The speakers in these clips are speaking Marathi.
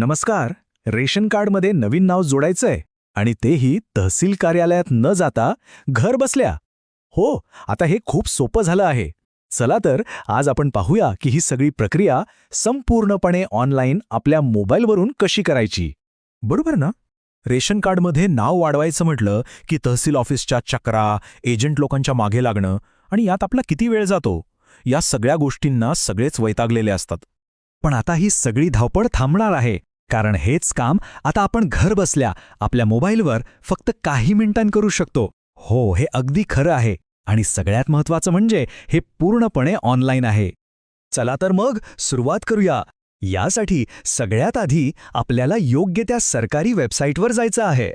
नमस्कार. रेशन कार्डमध्ये नवीन नाव जोडायचंय आणि तेही तहसील कार्यालयात न जाता घर बसल्या. हो आता हे खूप सोपं झालं आहे. चला तर आज आपण पाहूया की ही सगळी प्रक्रिया संपूर्णपणे ऑनलाईन आपल्या मोबाईलवरून कशी करायची. बरोबर ना? रेशन कार्डमध्ये नाव वाढवायचं म्हटलं की तहसील ऑफिसच्या चक्रा एजंट लोकांच्या मागे लागणं आणि यात आपला किती वेळ जातो? या सगळ्या गोष्टींना सगळेच वैतागलेले असतात. पण आता ही सगळी धावपळ थांबणार आहे. कारण हेच काम आता आपण घर बसल्या आपल्या मोबाईलवर फक्त काही मिनिटांत करू शकतो. हो हे अगदी खरं आहे. आणि सगळ्यात महत्त्वाचं म्हणजे हे पूर्णपणे ऑनलाईन आहे. चला तर मग सुरुवात करूया. यासाठी सगळ्यात आधी आपल्याला योग्य त्या सरकारी वेबसाईटवर जायचं आहे.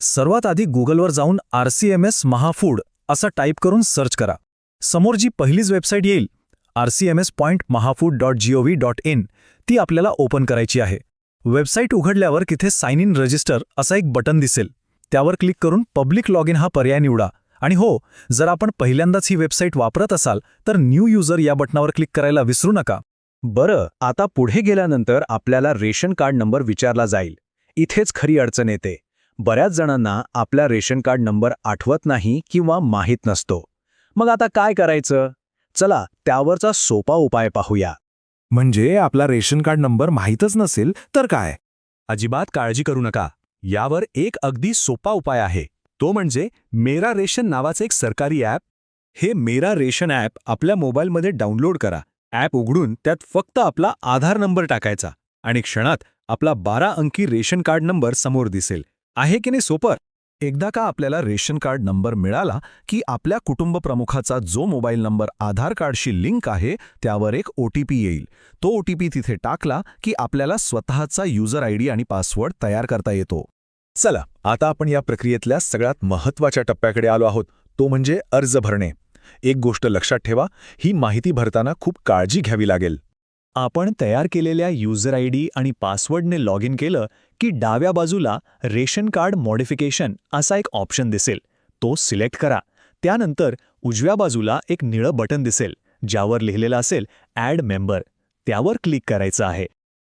सर्वात आधी गुगलवर जाऊन R C M S Mahafood असं टाईप करून सर्च करा. समोर जी पहिलीच वेबसाईट येईल R C M S point Mahafood dot G O V dot in ती आपल्याला ओपन करायची आहे. वेबसाईट उघडल्यावर तिथे साइन इन रजिस्टर असा एक बटन दिसेल. त्यावर क्लिक करून पब्लिक लॉग इन हा पर्याय निवडा. आणि हो जर आपण पहिल्यांदाच ही वेबसाईट वापरत असाल तर न्यू युजर या बटनावर क्लिक करायला विसरू नका. बरं आता पुढे गेल्यानंतर आपल्याला रेशन कार्ड नंबर विचारला जाईल. इथेच खरी अडचण येते. बऱ्याच जणांना आपला रेशन कार्ड नंबर आठवत नाही किंवा माहीत नसतो. मग आता काय करायचं? चला त्यावरचा सोपा उपाय पाहूया. म्हणजे आपला रेशन कार्ड नंबर माहीतच नसेल तर काय? अजिबात काळजी करू नका. यावर एक अगदी सोपा उपाय आहे. तो म्हणजे मेरा रेशन नावाचं एक सरकारी ॲप. हे मेरा रेशन ॲप आपल्या मोबाईलमध्ये डाउनलोड करा. ॲप उघडून त्यात फक्त आपला आधार नंबर टाकायचा आणि क्षणात आपला बारा अंकी रेशन कार्ड नंबर समोर दिसेल. आहे की नाही सोपर एकदा का आपल्याला रेशन कार्ड नंबर मिळाला की आपल्या कुटुंब प्रमुखाचा जो मोबाईल नंबर आधार कार्डशी लिंक आहे त्यावर एक ओ टी पी येईल. तो ओ टी पी तिथे टाकला की आपल्याला स्वतःचा युजर आय डी आणि पासवर्ड तयार करता येतो. चला आता आपण या प्रक्रियेतल्या सगळ्यात महत्त्वाच्या टप्प्याकडे आलो आहोत. तो म्हणजे अर्ज भरणे. एक गोष्ट लक्षात ठेवा ही माहिती भरताना खूप काळजी घ्यावी लागेल. आपण तयार केलेल्या युजर आय डी आणि पासवर्डने लॉग इन केलं की डाव्या बाजूला रेशन कार्ड मॉडिफिकेशन असा एक ऑप्शन दिसेल. तो सिलेक्ट करा. त्यानंतर उजव्या बाजूला एक निळं बटन दिसेल ज्यावर लिहिलेलं असेल ॲड मेंबर त्यावर क्लिक करायचं आहे.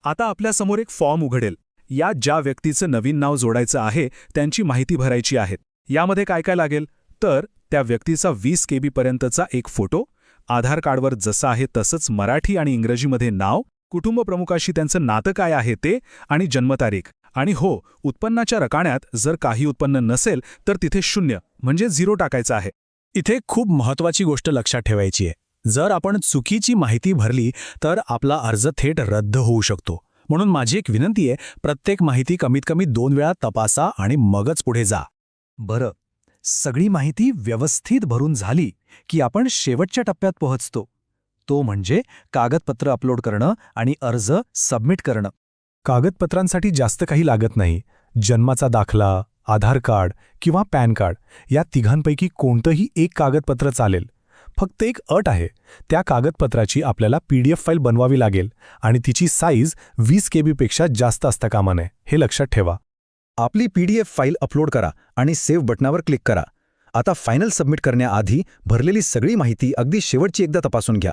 आता आपल्यासमोर एक फॉर्म उघडेल. यात ज्या व्यक्तीचं नवीन नाव जोडायचं आहे त्यांची माहिती भरायची आहे. यामध्ये काय काय लागेल? तर त्या व्यक्तीचा वीस के पर्यंतचा एक फोटो आधार कार्डवर जसं आहे तसंच मराठी आणि इंग्रजीमध्ये नाव कुटुंब प्रमुखाशी त्यांचं नातं काय आहे ते आणि जन्मतारीख. आणि हो उत्पन्नाच्या रकाण्यात जर काही उत्पन्न नसेल तर तिथे शून्य म्हणजे झिरो टाकायचं आहे. इथे खूप महत्वाची गोष्ट लक्षात ठेवायची आहे. जर आपण चुकीची माहिती भरली तर आपला अर्ज थेट रद्द होऊ शकतो. म्हणून माझी एक विनंती आहे प्रत्येक माहिती कमीत कमी दोन वेळा तपासा आणि मगच पुढे जा. बरं सगळी माहिती व्यवस्थित भरून झाली की आपण शेवटच्या टप्प्यात पोहोचतो. तो म्हणजे कागदपत्र अपलोड करणं आणि अर्ज सबमिट करणं. कागदपत्रांसाठी जास्त काही लागत नाही. जन्माचा दाखला आधार कार्ड किंवा पॅन कार्ड या तिघांपैकी कोणतंही एक कागदपत्र चालेल. फक्त एक अट आहे. त्या कागदपत्राची आपल्याला पीडीएफ फाईल बनवावी लागेल आणि तिची साईज वीस के पेक्षा जास्त असता कामा नये हे लक्षात ठेवा. आपली पीडीएफ फाईल अपलोड करा आणि सेव्ह बटनावर क्लिक करा. आता फायनल सबमिट करण्याआधी भरलेली सगळी माहिती अगदी शेवटची एकदा तपासून घ्या.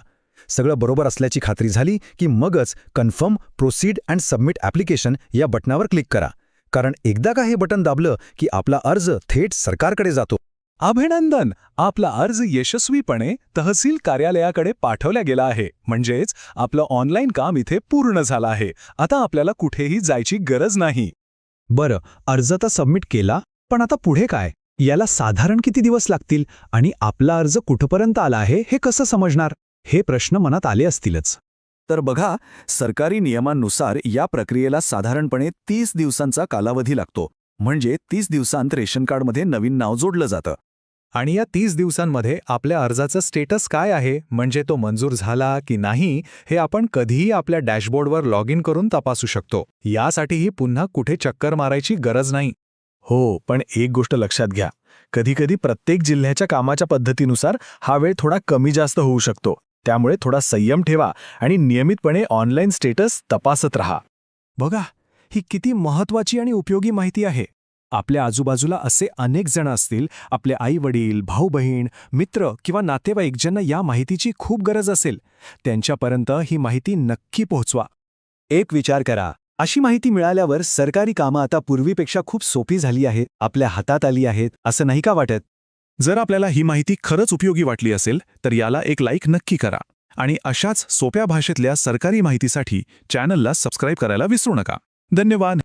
सगळं बरोबर असल्याची खात्री झाली की मगच confirm proceed and submit application या बटनावर क्लिक करा. कारण एकदा का हे बटन दाबलं की आपला अर्ज थेट सरकारकडे जातो. अभिनंदन! आपला अर्ज यशस्वीपणे तहसील कार्यालयाकडे पाठवला गेला आहे. म्हणजेच आपलं ऑनलाईन काम इथे पूर्ण झालं आहे. आता आपल्याला कुठेही जायची गरज नाही. बरं अर्ज तर सबमिट केला पण आता पुढे काय? याला साधारण किती दिवस लागतील? आणि आपला अर्ज कुठपर्यंत आला आहे हे कसं समजणार? हे प्रश्न मनात आले असतीलच. तर बघा सरकारी नियमांनुसार या प्रक्रियेला साधारणपणे तीस दिवसांचा कालावधी लागतो. म्हणजे तीस दिवसांत रेशन कार्डमध्ये नवीन नाव जोडलं जातं. आणि या तीस दिवसांमध्ये आपल्या अर्जाचं स्टेटस काय आहे? म्हणजे तो मंजूर झाला की नाही हे आपण कधीही आपल्या डॅशबोर्डवर लॉग इन करून तपासू शकतो. यासाठीही पुन्हा कुठे चक्कर मारायची गरज नाही. हो पण एक गोष्ट लक्षात घ्या. कधीकधी प्रत्येक जिल्ह्याच्या कामाच्या पद्धतीनुसार हा वेळ थोडा कमी जास्त होऊ शकतो. त्यामुळे थोडा संयम ठेवा आणि नियमितपणे ऑनलाईन स्टेटस तपासत रहा. बघा ही किती महत्वाची आणि उपयोगी माहिती आहे. आपल्या आजूबाजूला असे अनेक जण असतील आपले आई वडील भाऊ बहीण मित्र किंवा नातेवाईक ज्यांना या माहितीची खूप गरज असेल त्यांच्यापर्यंत ही माहिती नक्की पोहोचवा. एक विचार करा अशी माहिती मिळाल्यावर सरकारी कामं आता पूर्वीपेक्षा खूप सोपी झाली आहेत आपल्या हातात आली आहेत असं नाही का वाटत? जर आपल्याला ही माहिती खरंच उपयोगी वाटली असेल तर याला एक लाईक नक्की करा आणि अशाच सोप्या भाषेतल्या सरकारी माहितीसाठी चॅनलला सबस्क्राईब करायला विसरू नका. धन्यवाद!